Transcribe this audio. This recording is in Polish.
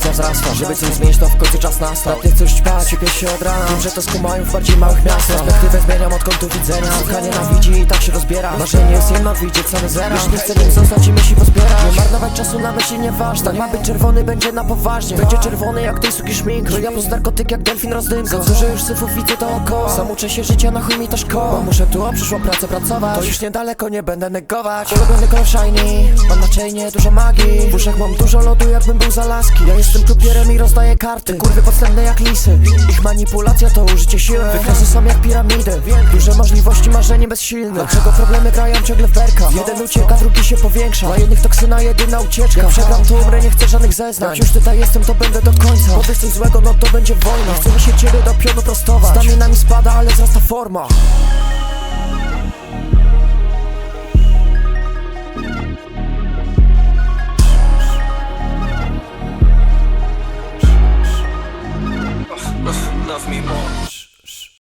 pretensja wzrasta. Żeby coś zmienić to w końcu czas nastał nie chcę już ćpać, sypię się od rana. Wiem, że to skumają w bardziej małych miastach. Perspektywę zmieniam od kątu widzenia. Suka nienawidzi i tak się rozbiera Marzenie jest jedno, widzieć same zera Już nie chcę nim zostać i myśli pozbierać Nie marnować czasu na myśli nieważne Ma być czerwony, będzie na poważnie. Będzie czerwony jak tej suki szmink. Żyja plus narkotyk jak delfin rozdymka Za dużo już syfów widzę dookoła Sam uczę się życia, na chuj mi ta szkoła Bo muszę tu o przyszłą pracę pracować. To już niedaleko, nie będę negować. Ulubiony kolor shiny. Mam na chainie dużo magii. W uszach mam dużo lodu, jakbym był z Alaski Ja jestem klupierem i rozdaję karty. Kurwy podstępne jak lisy. Ich manipulacja to użycie siły. Wykresy są jak piramidy. Duże możliwości, marzenie bezsilne. Dlaczego problemy grają ciągle w berka Jeden ucieka, drugi się powiększa. Dla jednych toksyna jedyna ucieczka. Jak przegram to umrę, nie chcę żadnych zeznań. Jak już tutaj jestem, to będę do końca. Bo coś złego, no to będzie wojna. Chcę mi się ciebie do pionu prostować. Stamina mi spada, ale wzrasta forma. Love me more.